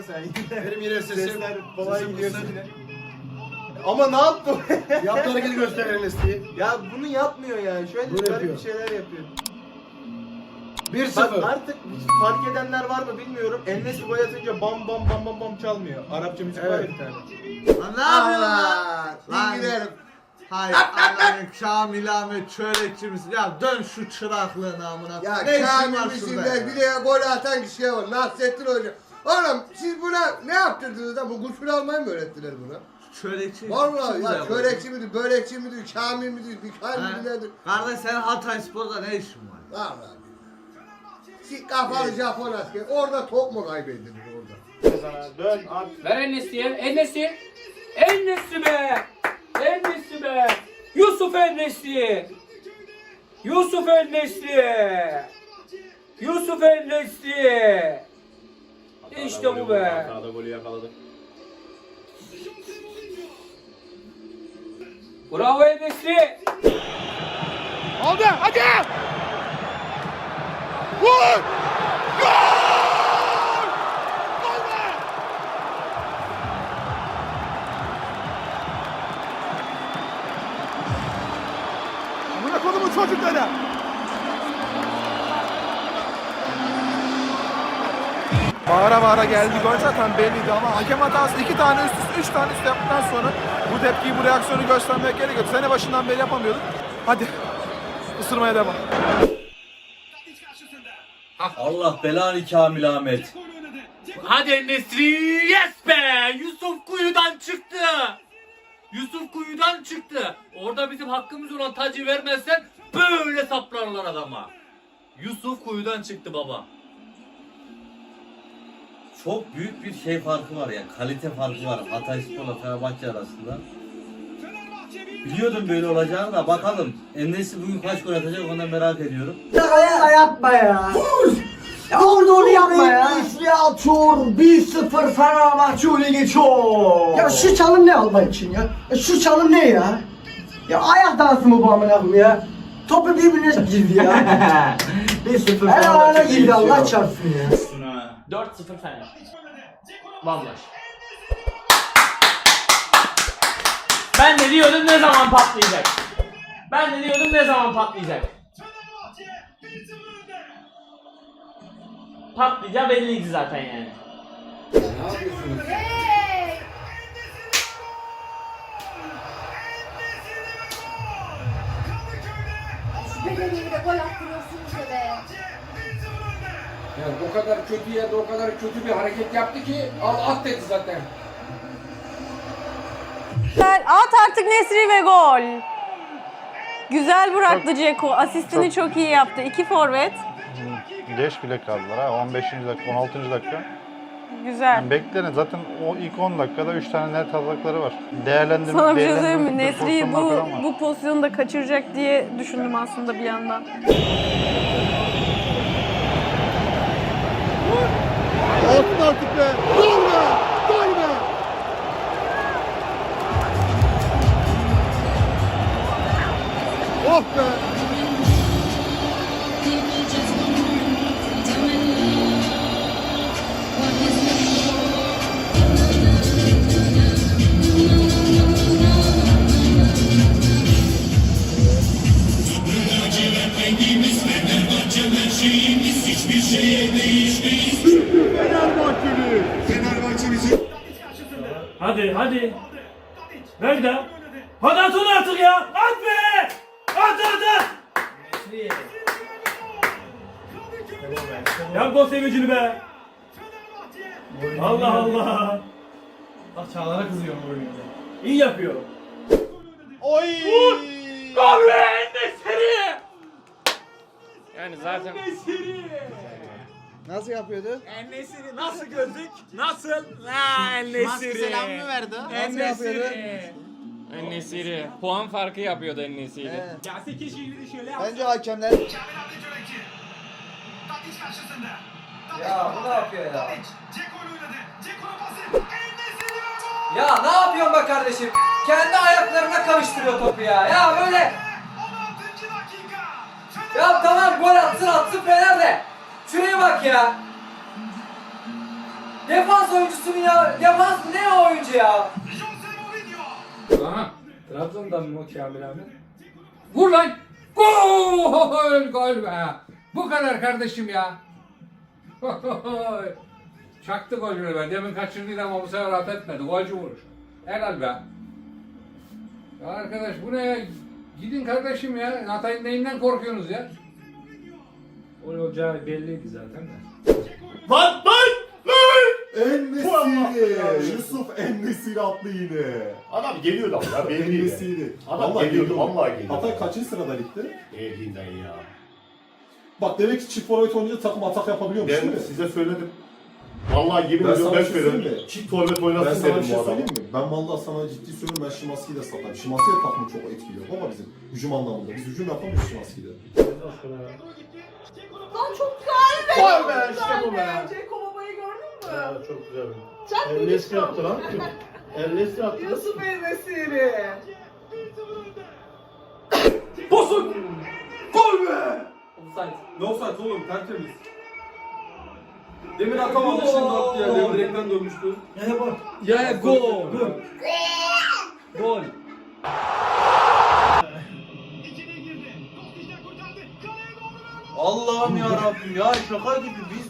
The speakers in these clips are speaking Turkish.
Da sen yine. Benim yine sesim. Sesler falan sesim gidiyor. Ama ne yaptı? Yaptığı hareketi göster Enes'i. ya bunu yapmıyor yani. Şöyle Bunu garip yapıyor. bir şeyler yapıyor. 1-0. Bak artık fark edenler var mı bilmiyorum. Ennesi gol atınca bam bam bam bam bam çalmıyor. Arapça müzik var ya Evet. bir tane. Lan ne yapıyorsun lan? Lan. Gidelim. Hayır Allah'ın Kamil Ahmet çörekçi misin? Ya dön şu çıraklığın amına. Ya ne işin Kamil var misin şurada bir de gol atan kişiye var. Nasrettin Hoca. Oğlum siz buna ne yaptırdınız da bu gusül almayı mı öğrettiler buna? Çörekçi. Vallahi ya çörekçi midir, börekçi midir, Kamil midir, Mikail Ha? midir nedir? Kardeş senin Hatay Spor'da ne işin var? Vallahi. Sik kafalı Japon asker. Orada top mu kaybedilir orada? Dön at. Ver Enes'iye. Enes'i. Enes'i be. Enes'i be. Yusuf Enes'i. Yusuf Enes'i. Yusuf Enes'i. İşte bu be. Hatada golü yakaladık. Bravo Enes'i. Aldı hadi. Vur. Geldi gol zaten belliydi ama hakem hatası iki tane üst üste üç tane üst yaptıktan sonra bu tepkiyi bu reaksiyonu göstermek gerekiyordu. Sene başından beri yapamıyorduk. Hadi ısırmaya devam. Allah belanı Kamil Ahmet. Hadi Enes'i yes be! Yusuf kuyudan çıktı. Yusuf kuyudan çıktı. Orada bizim hakkımız olan tacı vermezsen böyle saplarlar adama. Yusuf kuyudan çıktı baba. Çok büyük bir şey farkı var yani kalite farkı var Hatay Spor'la Fenerbahçe arasında. Biliyordum böyle olacağını da bakalım. Enes'i bugün kaç gol atacak ondan merak ediyorum. Ya yapma ya. Ya orada onu yapma ya. Üçlü atıyor. 1-0 Fenerbahçe öne geçiyor. Ya şu çalım ne Allah için ya? ya şu çalım ne ya? Ya ayak dansı mı bu amına koyayım ya? Topu birbirine girdi ya. 1-0 Her alana girdi Allah çarpsın ya. 4-0 Fener. Vallahi. Ben de diyordum ne zaman patlayacak. Ben de diyordum ne zaman patlayacak. Patlayacağı belliydi zaten yani. Bedenimi de gol attırıyorsunuz da be. Yani o kadar kötü yerde o kadar kötü bir hareket yaptı ki al at dedi zaten. Güzel. At artık Nesri ve gol. Güzel bıraktı Ceko. Asistini çok, iyi yaptı. İki forvet. Geç bile kaldılar ha. 15. dakika, 16. dakika. Güzel. Yani beklerin. Zaten o ilk 10 dakikada 3 tane net atakları var. Değerlendirme Sana bir şey söyleyeyim mi? Nesri'yi bu, bu pozisyonu da kaçıracak diye düşündüm aslında bir yandan. Olsun artık be. Gol be. Gol be. Oh be. Hadi hadi. Nerede? Hadi at onu artık ya. At be. At at at. Yap gol sevincini be. Allah Allah. Bak Çağlar'a kızıyorum bu oyunda. İyi yapıyor. Oy. Gol be Nesiri. Yani zaten Nasıl yapıyordu? Nesiri nasıl gördük? Nasıl? La Nesiri. selam mı verdi? Nesiri. Nesiri. Puan farkı yapıyordu Nesiri. Ya 8 şiiri şöyle yap. Bence hakemler... Ya bu ne yapıyor ya? Ya ne yapıyorsun be kardeşim? Kendi ayaklarına karıştırıyor topu ya. Ya böyle Ya tamam gol atsın atsın Fener de. Şuraya bak ya. Defans oyuncusu mu ya? Defans ne o oyuncu ya? Aha. Trabzon'dan mı o Kamil abi? Vur lan. Gol! Gol be. Bu kadar kardeşim ya. Çaktı golünü be. Demin kaçırdıydı ama bu sefer at etmedi. Golcü vuruş. Helal be. Ya arkadaş bu ne ya? Gidin kardeşim ya. Hatay'ın neyinden korkuyorsunuz ya? O olacağı belliydi zaten de. Lan lan! Ennesi'ydi. Yusuf Ennesi'yle attı yine. Adam geliyordu ama ya belliydi. Ennesi'ydi. Adam geliyordu vallahi geliyordu. Hatay kaçıncı sırada ligde? Elinden ya. Bak demek ki çift forvet oynayınca takım atak yapabiliyormuş değil Ben mi? size söyledim. Vallahi yemin Ben ediyorum sana ben bir şey söyleyeyim söyledim. mi? Çift forvet Ben oynasın sana bir dedim şey bu adamı. söyleyeyim mi? Ben vallahi sana ciddi söylüyorum ben Şimanski'yi de satarım. Şimanski de takımı çok etkiliyor baba bizim hücum anlamında. Biz hücum yapamıyoruz Şimanski'de. Lan çok güzel be. Vay be, işte bu be. Ceko babayı gördün mü? Ya, çok güzel. Sen El Nesri yaptı lan. El Nesri yaptı. Yusuf Enesiri. Bosun! Gol be! Offside. Ne offside oğlum tertemiz. Demir atamadı şimdi attı ya. Demir direkten dönmüştü. Ya gol. Gol. Allah'ım ya Rabbim ya şaka gibi biz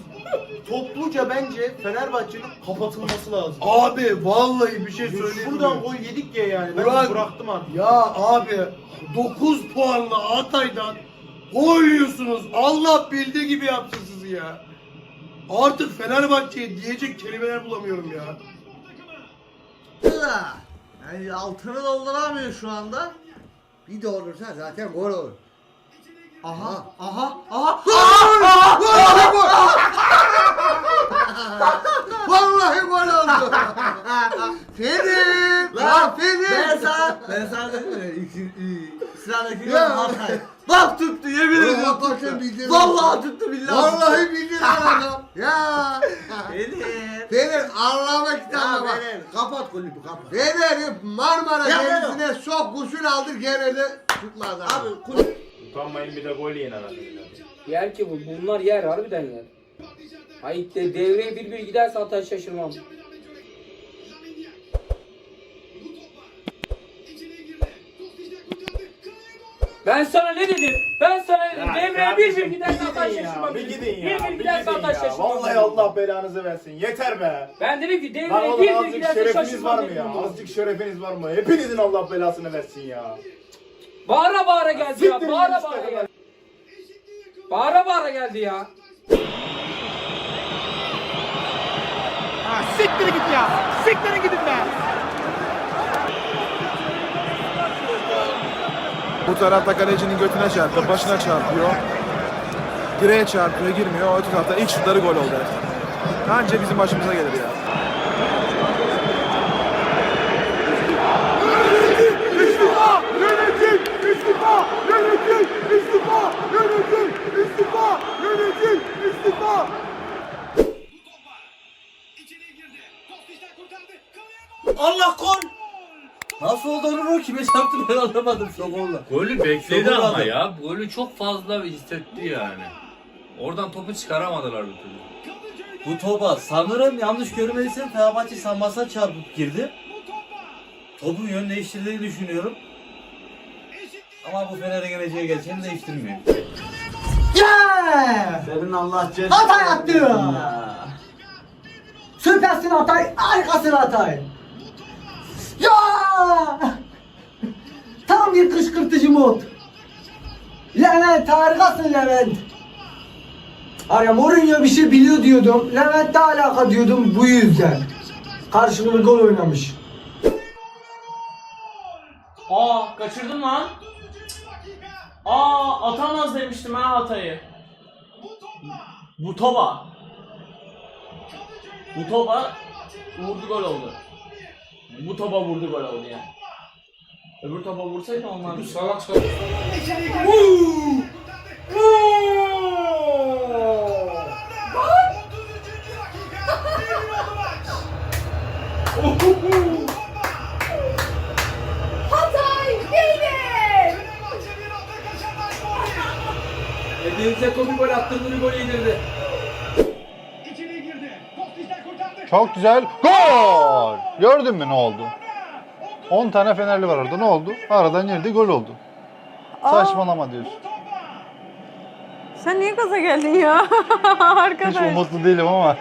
topluca bence Fenerbahçe'nin kapatılması lazım. Abi vallahi bir şey söyleyeyim Şuradan mi? gol yedik ya yani. Ben Burak- bıraktım artık. Ya abi 9 puanla Hatay'dan gol yiyorsunuz. Allah bildiği gibi yaptı sizi ya. Artık Fenerbahçe'ye diyecek kelimeler bulamıyorum ya. Yani altını dolduramıyor şu anda. Bir de olursa zaten gol olur. Aha, aha, aha. Vallahi gol! Vallahi gol oldu. Fener! Lan Lan ben sana, ben sana dedim ya, sıradaki ya. Hatay. Bak tuttu yemin ediyorum hakikaten tuttu. Vallahi tuttu billahi. Vallahi bildin adam. Ya! Fener. Fener Allah'ıma kitabına bak. Fener. Kapat kulübü kapat. Fener'i Marmara Ya Denizi'ne sok gusül aldır gene de tutmaz abi. Abi kul Utanmayın bir de gol yiyin anasını. Yer ki bu. Bunlar yer harbiden yer. Hayır de devreye bir bir giderse Hatay şaşırmam. Ben sana ne dedim? Ben sana dedim. Ya Devreye bir bir gidin ya, şaşırmam. Bir dedim. gidin ya. Bir bir Hatay ya. şaşırmam. Vallahi dedim. Allah belanızı versin. Yeter be. Ben dedim ki Lan devreye oğlum bir bir azıcık giderse şerefiniz var mı ya? dedim. Azıcık şerefiniz var mı? Hepinizin Allah belasını versin ya. Bağıra bağıra geldi ya. Siktirin Bağıra işte bağıra kadar. geldi. Bağıra bağıra geldi ya. Siktir git ya. Siktirin gidin be. Bu tarafta kalecinin götüne çarpıyor, başına çarpıyor. Direğe çarpıyor, girmiyor. Öte tarafta ilk şutları gol oldu. Anca bizim başımıza gelir ya. Yönetim! İstifa! Yönetim! İstifa! Yönetim! İstifa! Nasıl oldu onu bu kime çarptı ben anlamadım şok oldu. Golü bekledi Çok ama olmadı. ya. Golü çok fazla hissetti yani. Oradan topu çıkaramadılar bir türlü. Bu topa sanırım yanlış görmediysem Fenerbahçe sanmasa çarpıp girdi. Topun yön değiştirdiğini düşünüyorum. Ama bu Fener'e geleceği gerçeğini değiştirmiyor. Yeah! Senin Allah cezanı. Hatay attı. Süpersin Hatay, harikasın Hatay. Ya! Tam bir kışkırtıcı mod. Levent harikasın Levent. Var ya Mourinho bir şey biliyor diyordum. Levent'le alaka diyordum bu yüzden. Karşılıklı gol oynamış. Aa kaçırdın lan. Aa atamaz demiştim ha Hatay'ı. Bu toba. Bu toba vurdu gol oldu. Bu toba vurdu gol oldu yani. Öbür topa vursaydı olmaz. Bu salak salak. Hatay Beyler. Dzeko bir gol attırdı bir gol yedirdi. Çok güzel. Gol! Gördün mü ne oldu? 10 tane Fenerli var orada. Ne oldu? Aradan girdi gol oldu. Saçmalama diyorsun. Sen niye gaza geldin ya? Hiç Arkadaş. umutlu değilim ama.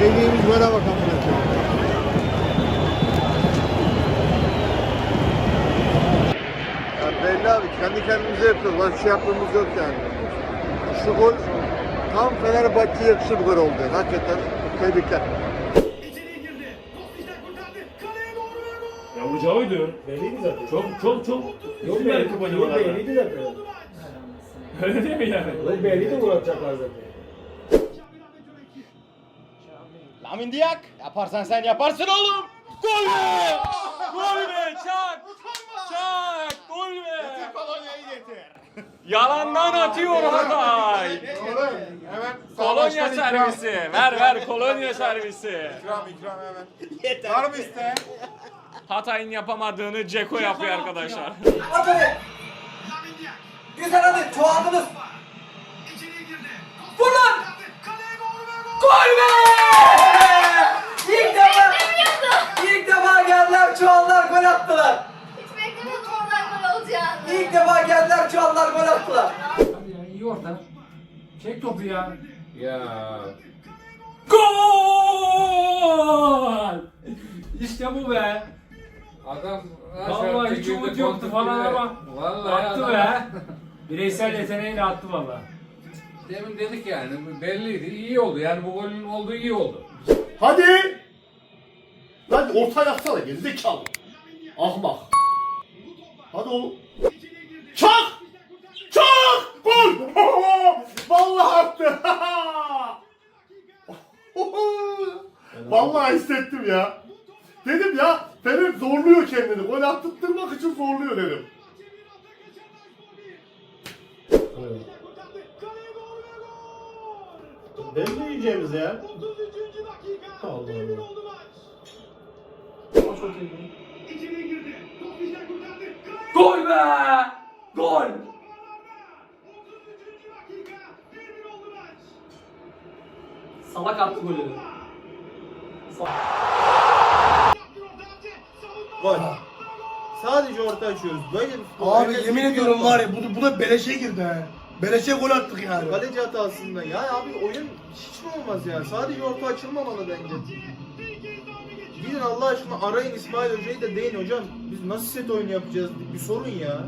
Dediğimiz böyle bakalım. Ya belli abi kendi kendimize yapıyoruz. Başka şey yaptığımız yok yani. Şu gol tam Fenerbahçe'ye yakışır bir gol oldu. Hakikaten tebrikler. Ya vuracağıydı. Belliydi zaten. Çok çok çok. Yok belli belliydi zaten. Öyle değil mi yani? Yok belliydi vuracaklar zaten. Lamin Diak. Yaparsan sen yaparsın oğlum. Gol be! Gol be! Çak! Gol be! Kolonyayı getir. Yalandan atıyor Hatay. Hemen Kolonya servisi. Ver ver kolonya servisi. İkram ikram hemen. Var mı iste? Hatay'ın yapamadığını Ceko yapıyor arkadaşlar. Hadi. Güzel hadi çoğaldınız. Vur lan. Gol be! İlk defa, ilk defa geldiler çuvallar gol attılar. Olacağını. İlk defa geldiler çuvallar gol attılar. Hadi ya iyi orta. Çek topu ya. Ya. Gol! İşte bu be. Adam Vallahi hiç umut yoktu falan ama Vallahi attı adam- be. Bireysel yeteneğiyle attı valla. Demin dedik yani belliydi. iyi oldu. Yani bu golün olduğu iyi oldu. Hadi. Lan orta yapsana gerizekalı. Ahmak. Hadi oğlum. Çak! Çak! Gol! Vallahi attı. Vallahi hissettim ya. Dedim ya Fener zorluyor kendini. Gol attırtmak için zorluyor dedim. Ben mi yiyeceğimiz ya? Allah Allah. Gol be! Gol! Salak attı golü. Gol. Sadece orta açıyoruz. Böyle bir futbol. Abi Herkes yemin biliyor ediyorum bunu. var ya bu, bu da beleşe girdi ha. Beleşe gol attık yani. Kaleci hatasında. Ya abi oyun hiç mi olmaz ya? Sadece orta açılmamalı bence. Gidin Allah aşkına arayın İsmail Hoca'yı da deyin hocam. Biz nasıl set oyunu yapacağız? Bir sorun ya.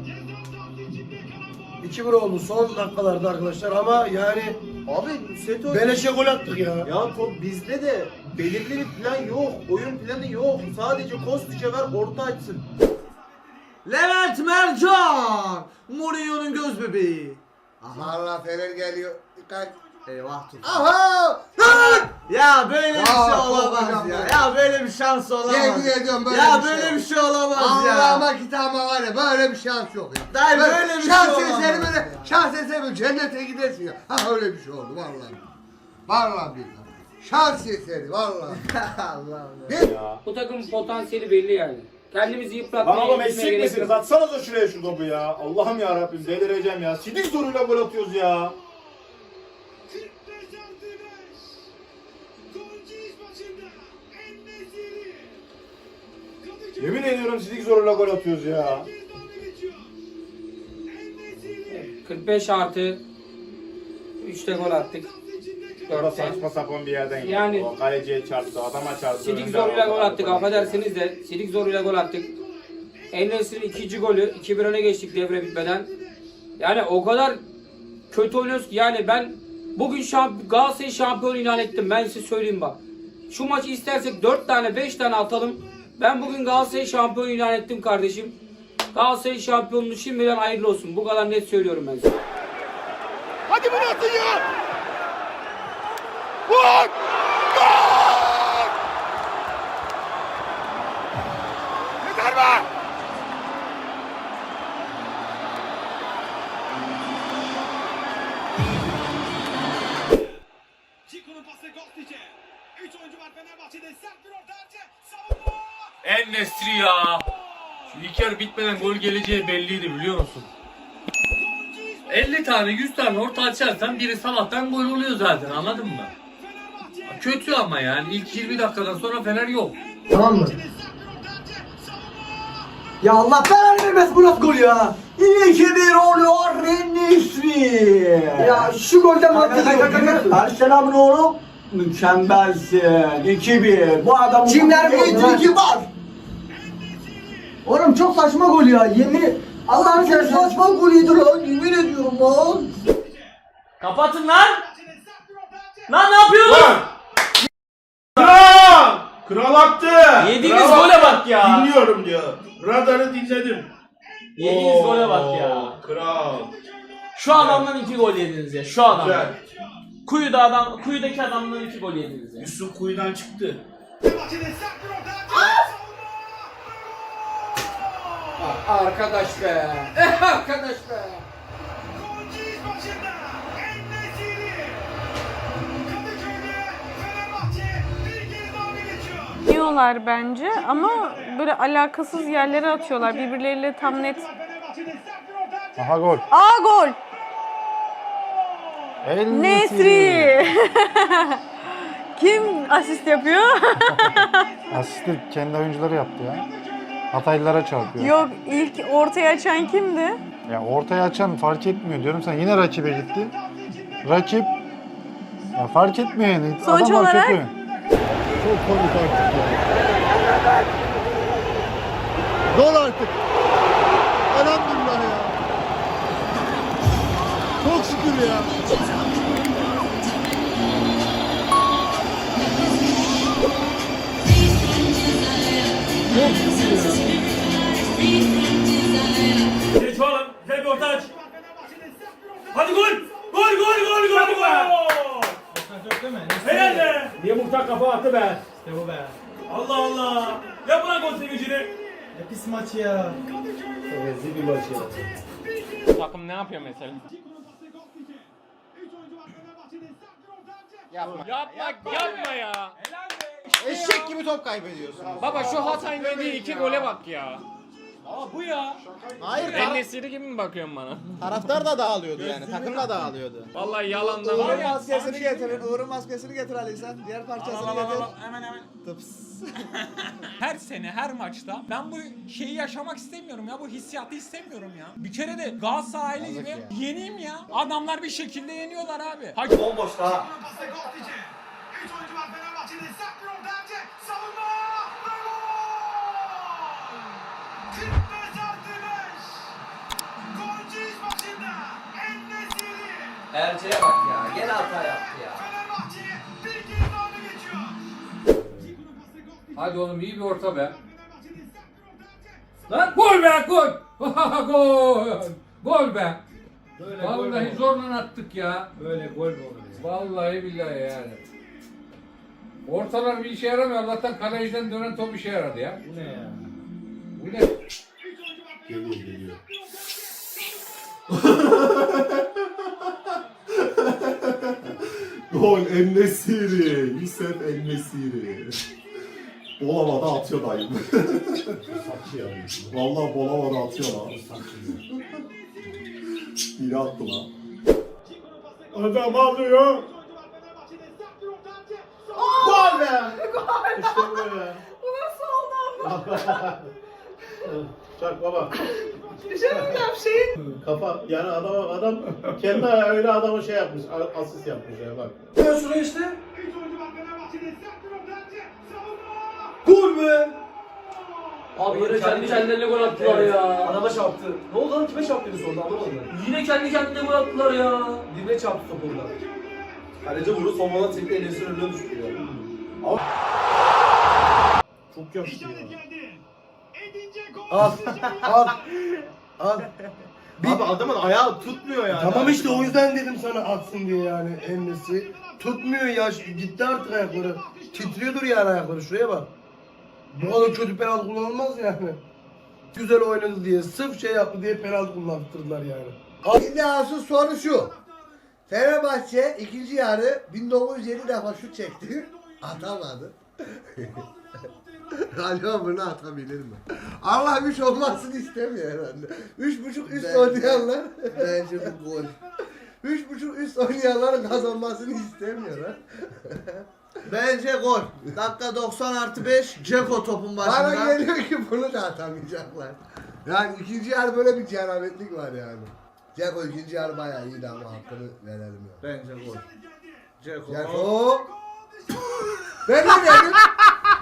2-1 oldu son dakikalarda arkadaşlar ama yani Abi set oyunu... beleşe gol attık ya. Ya top bizde de belirli bir plan yok. Oyun planı yok. Sadece Kostiç'e ver orta açsın. Levent Mercan. Mourinho'nun göz bebeği. Aha. Allah Fener geliyor. Dikkat. Eyvah tut. Aha! Ya böyle bir şey olamaz hocam ya. ya. Ya böyle bir şans olamaz. Yemin ediyorum böyle ya bir şey böyle yok. bir şey olamaz ya. Allah'ıma kitabıma var ya böyle bir şans yok ya. Dayı böyle bir şey şans olamaz eseri ya. böyle şans eseri böyle cennete gidersin ya. Ha öyle bir şey oldu vallahi. Vallahi billahi. Şans eseri vallahi. Allah'ım ya. Bu takımın potansiyeli belli yani. Kendimizi Lan yıpratmaya oğlum gitmeye eşek gerek misiniz? yok. Atsanıza şuraya şu topu ya. Allah'ım ya Rabbim delireceğim ya. Sidik zoruyla gol atıyoruz ya. Yemin ediyorum sidik zoruyla gol atıyoruz ya. 45 artı 3'te gol attık. O da 4'te. saçma sapan bir yerden Yani- yani, o kaleciye çarptı, adama çarptı. Sidik önde zoruyla aldı, gol attık aldı. affedersiniz de Sidik zoruyla gol attık. Enes'in ikinci golü 2-1 öne geçtik devre bitmeden. Yani o kadar kötü oynuyoruz ki yani ben bugün şamp Galatasaray şampiyon ilan ettim ben size söyleyeyim bak. Şu maçı istersek 4 tane 5 tane atalım. Ben bugün Galatasaray şampiyon ilan ettim kardeşim. Galatasaray şampiyonluğu şimdiden hayırlı olsun. Bu kadar net söylüyorum ben size. Hadi bunu atın ya! Vur! En Nesri ya. Şu ilk yarı bitmeden gol geleceği belliydi biliyor musun? 50 tane 100 tane orta açarsan biri Salah'tan gol oluyor zaten anladın mı? Kötü ama yani ilk 20 dakikadan sonra Fener yok. Tamam mı? Ya Allah belanı vermez bu nasıl gol ya? 2-1 oluyor Enesri. Ya şu golden mi Erselam'ın oğlum. Mükemmelsin. 2-1. Bu adam Kimler bir var. Oğlum çok saçma gol ya. Yemin Allah'ın seversen saçma golüydü lan. Yemin ediyorum lan. Kapatın lan! Lan ne yapıyorsun? Kral! Kral attı! Yediğiniz Kral gole attı. bak ya. Dinliyorum diyor. Radarı dinledim. Yediğiniz Oo, gole bak ya. Kral. Şu adamdan iki gol yediniz ya. Şu adamdan. Güzel. Kuyuda adam, kuyudaki adamdan iki gol yediniz ya. Yusuf kuyudan çıktı. Arkadaş be. Eh arkadaş be. Yiyorlar bence ama böyle alakasız yerlere atıyorlar. Birbirleriyle tam net. Aha gol. Aa gol! El Nesri! Kim asist yapıyor? Asisti kendi oyuncuları yaptı ya. Hataylılara çarpıyor. Yok ilk ortaya açan kimdi? Ya ortaya açan fark etmiyor diyorum sen yine rakibe gitti. Rakip ya fark etmiyor yani. Sonuç Adamlar olarak- kötü. Çok komik artık ya. Gol maç ya. Rezil bir maç ya. Takım ne yapıyor mesela? Yapma. Yapma, yapma ya. Eşek gibi top kaybediyorsun. Baba şu Hatay'ın yediği iki gole bak ya. Aa bu ya. Hayır. En Nesiri gibi mi bakıyorsun bana? Taraftar da dağılıyordu yani. Takım da dağılıyordu. Vallahi yalandan var Uğur'un maskesini getirin. Uğur'un maskesini getir Ali sen. Diğer parçasını getir. Hemen hemen. Tıps. Her sene her maçta ben bu şeyi yaşamak istemiyorum ya bu hissiyatı istemiyorum ya. Bir kere de Galatasaraylı gibi yeneyim ya. Adamlar bir şekilde yeniyorlar abi. Hadi Bomboş daha. Erce'ye bak ya. Gene hata yaptı ya. Hadi oğlum iyi bir orta be. Lan gol be gol. gol. Gol be. Böyle Vallahi zorla attık ya. Böyle gol olur ya? Vallahi billahi yani. Ortalar bir işe yaramıyor. Allah'tan kaleciden dönen top işe yaradı ya. Bu ne ya? Bu ne? Geliyor geliyor. Gol Ennesiri. Yusuf Ennesiri. Bolavada atıyor dayım. Vallahi Bolavada atıyor lan. İyi attı lan. Adam alıyor. Gol be! İşte bu ya. Bu nasıl oldu? Çak baba. Düşemeyeceğim şeyin. Kafa yani adam adam kendi öyle adama şey yapmış asist yapmış ya bak. Şuraya işte. Gol be! Abi yine kendi kendilerine gol attılar ya. Adama çarptı. Ne oldu lan? Kime çarptı sonra anlamadım ben. Yine kendi kendine gol attılar ya. Dibine çarptı top orada. Kaleci vurdu son bana tekte Enes'in önüne düştü ya. Çok yaşlı ya. Al. Al. Al. Abi adamın ayağı tutmuyor yani. Tamam işte o yüzden dedim sana atsın diye yani Ennesi. Tutmuyor ya gitti artık ayakları. Titriyordur yani ayakları şuraya bak. Bu kadar kötü penaltı kullanılmaz yani. Güzel oynadı diye sırf şey yaptı diye penaltı kullandırdılar yani. Şimdi asıl soru şu. Fenerbahçe ikinci yarı 1907 defa şut çekti. Atamadı. Acaba bunu atabilir mi? Allah üç olmasını istemiyor herhalde. Üç buçuk üst oynayanlar. Bence bu gol. Üç buçuk üst oynayanların kazanmasını istemiyor ha. Bence gol. Dakika 90 artı 5. Ceko topun başında. Bana geliyor ki bunu da atamayacaklar. Yani ikinci yarı böyle bir cenabetlik var yani. Ceko ikinci yarı bayağı iyiydi ama hakkını verelim ya. Bence gol. Ceko. Ceko. ben ne dedim?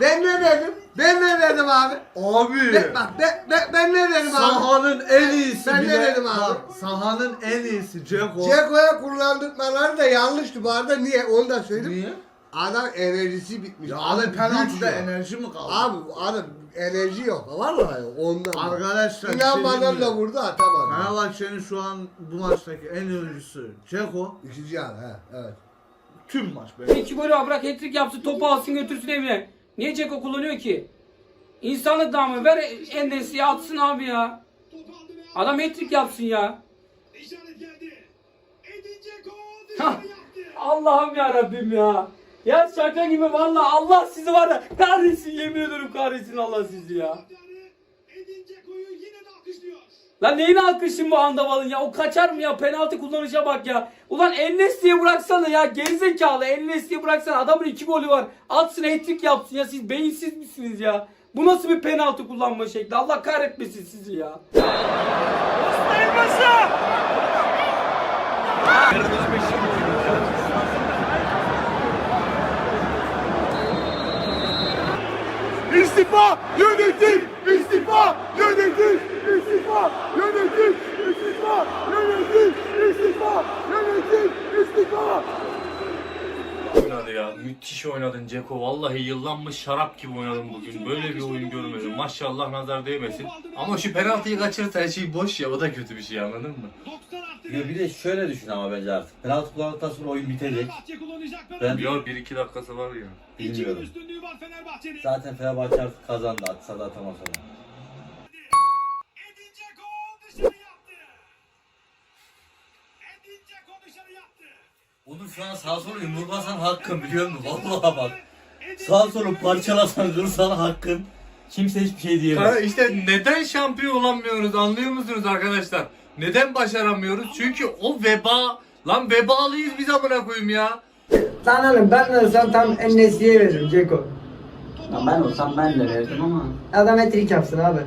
Ben ne dedim? Ben ne dedim abi? Abi. Ben, bak ben, ben, ben ne dedim abi? Sahanın en iyisi Ben bile. ne dedim abi? Bak, Sahanın en iyisi Ceko. Ceko'ya kullandırmaları da yanlıştı bu arada. Niye? Onu da söyleyeyim. Niye? Adam enerjisi bitmiş. Ya Adam abi penaltıda enerji mi kaldı? Abi adam enerji yok. Vallahi yok. ondan. Arkadaşlar, şey İnanmadan da vurdu atamadı. Fenerbahçe'nin şu an bu maçtaki en iyi oyuncusu Ceko. İkinci yarı he. Evet. Tüm maç böyle. İki golü al, bırak hat-trick yapsın topu alsın götürsün evine. Niye Ceko kullanıyor ki? İnsanlık damı ver Endesi'ye atsın abi ya. Adam hat-trick yapsın ya. Allah'ım ya Rabbim ya. Ya şaka gibi valla Allah sizi var ya kahretsin yemin ediyorum kahretsin Allah sizi ya. Lan neyini alkışın bu andavalın ya? O kaçar mı ya? Penaltı kullanışa bak ya. Ulan Ennes diye bıraksana ya. Gerizekalı Ennes diye bıraksana. Adamın iki golü var. Atsın hat yapsın ya. Siz beyinsiz misiniz ya? Bu nasıl bir penaltı kullanma şekli? Allah kahretmesin sizi ya. İstifa yönetim! İstifa yönetim! İstifa yönetim! İstifa yönetim! İstifa yönetim! İstifa! Oynadı ya. Müthiş oynadın Ceko. Vallahi yıllanmış şarap gibi oynadın bugün. Böyle bir oyun görmedim. Maşallah nazar değmesin. Ama şu penaltıyı kaçırırsa her şey boş ya. O da kötü bir şey anladın mı? Ya bir de şöyle düşün ama bence artık. Penaltı kullandıktan sonra oyun bitecek. Ben Yok 1-2 dakikası var ya. bilmiyorum. Zaten Fenerbahçe artık kazandı. Atsa da atamasa da. Onu şu an sağ sola yumruklasan hakkın biliyor musun? Vallahi bak. Sağ solu parçalasan kırsan hakkın. Kimse hiçbir şey diyemez. Ha, işte neden şampiyon olamıyoruz anlıyor musunuz arkadaşlar? Neden başaramıyoruz? Çünkü o veba. Lan vebalıyız biz amına koyayım ya. Lan oğlum ben olsam tam Enes'iye veririm Ceko. Ya ben olsam ben de verdim ama. Adam etrik yapsın abi.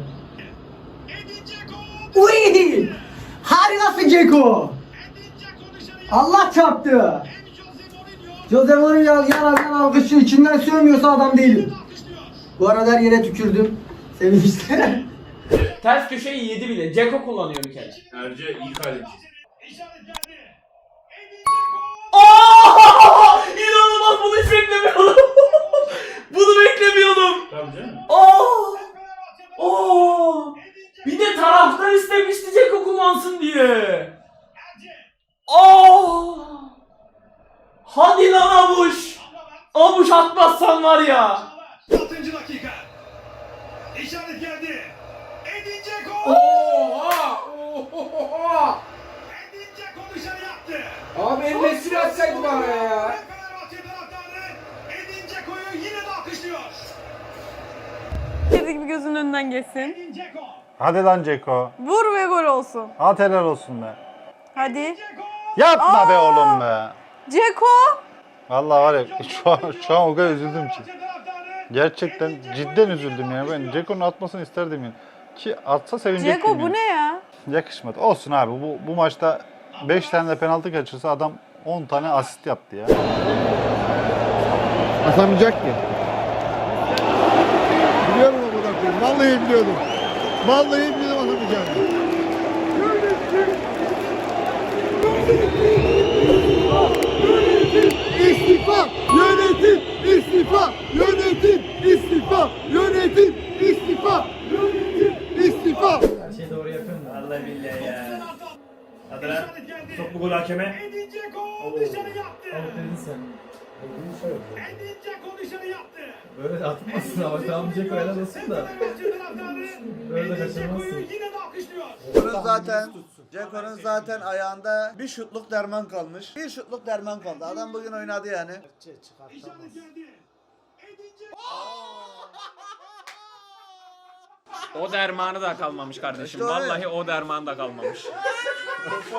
Uy! Harikasın Ceko! Allah çarptı! Jose Mourinho yanardan alkışı içinden sövmüyorsa adam değilim. Bu arada her yere tükürdüm. Sevinçler. Ters köşeyi yedi bile. Ceko kullanıyor bir kere. Erce iyi kaleci. Aa! İnanılmaz bunu hiç beklemiyordum. bunu beklemiyordum. Tabii canım. Aa! Aa! Bir de taraftar istemişti Ceko kullansın diye. Aa! Hadi lan Abuş. Abuş atmazsan var ya. 6. dakika. İşaret geldi. Edin Dzeko. Oha! Oha! Edin Dzeko dışarı yaptı. Abi Enes'i atsaydı bana ya. Fenerbahçe taraftarı Edin Dzeko'yu yine de alkışlıyor. Kedi gibi gözünün önünden geçsin. Edin Dzeko. Hadi lan Ceko. Vur ve gol olsun. At helal olsun be. Hadi. Yapma be Aa! oğlum be. Ceko! Vallahi var ya şu an, şu an o kadar üzüldüm ki. Gerçekten cidden üzüldüm yani. Ben Ceko'nun atmasını isterdim yani. Ki atsa sevinecektim Ceko bu yani. ne ya? Yakışmadı. Olsun abi bu, bu maçta 5 tane de penaltı kaçırsa adam 10 tane asist yaptı ya. Atamayacak ki. Biliyorum o kadar. Vallahi biliyordum. Vallahi biliyordum atamayacağını. İstifa! Yönetim! İstifa! Yönetim! İstifa! Yönetim! İstifa! Yönetim! İstifa! Her şeyi doğru yapıyorsun da. Allah billahi ya. Hadi lan. Top bu gol hakeme. Edin Dzeko dışarı yaptı. Alıp dedin sen. Edin Dzeko dışarı yaptı. Böyle de atmazsın ama tamam Ceko helal olsun da. Böyle de Edin kaçırmazsın. Yine de alkışlıyor. Ceko'nun zaten Ceko'nun zaten ayağında bir şutluk derman kalmış. Bir şutluk derman kaldı. Adam bugün oynadı yani. Edin Dzeko. O dermanı da kalmamış kardeşim. İşte öyle. Vallahi o derman da kalmamış.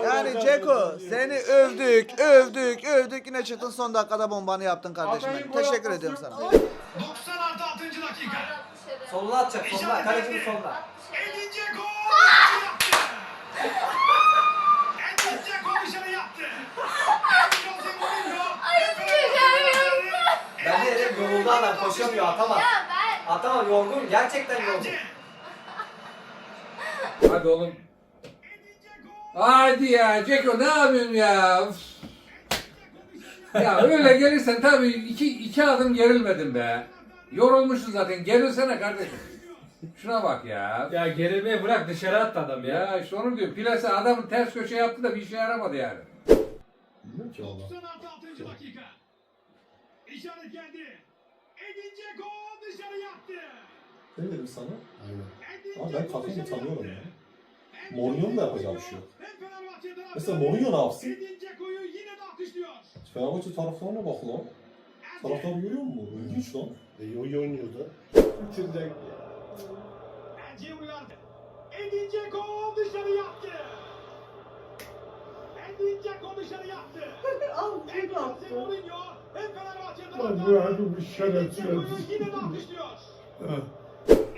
Yani Ceko seni övdük, övdük, övdük. Yine çıktın son dakikada bombanı yaptın kardeşim. benim. Teşekkür ediyorum sana. 90 artı 6. dakika. Soluna atacak soluna. Kalecinin soluna. Edin Dzeko yaptı. Edin Dzeko dışarı yaptı. Jose Mourinho. Ben de dedim yoruldu adam koşamıyor atamaz. Ya ben. Atamaz yorgun gerçekten yorgun. Hadi oğlum. Hadi ya Ceko ne yapıyorsun ya? Ya öyle gelirsen tabii iki, iki adım gerilmedin be. Yorulmuşsun zaten. Gerilsene kardeşim. Şuna bak ya. Ya gerilmeyi bırak dışarı attı adam ya. Ya işte onu diyor. Plase adamın ters köşe yaptı da bir işe yaramadı yani. Bilmiyorum ki valla. 90 artı 6. dakika. İşaret geldi. Edin Dzeko dışarı yaptı. Ne dedim sana? Aynen. Ama ben kafayı tanıyorum ya. Mourinho'nun da yapacağı bir şey yok. Mesela Mourinho ne yapsın? Fenerbahçe taraftarına bak lan. Taraftar görüyor musun? İlginç lan. E, iyi oynuyordu. Bitirecek. Erciye uyardı. Edin Dzeko dışarı yaptı. Edin Dzeko dışarı yaptı. Hem Jose Mourinho hem Fenerbahçe taraftarı. bir Dzeko'yu yine de alkışlıyor.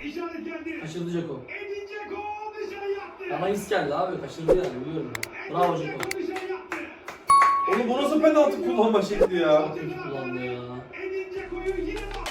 İşaret geldi. Kaçırdı Ceko. Edin Dzeko dışarı yaptı. Ama his geldi abi kaçırdı yani biliyorum. Bravo Edin Ceko. Dışarı. Oğlum bu nasıl penaltı kullanma şekli ya? Kullandı ya. Edin Dzeko'yu yine de.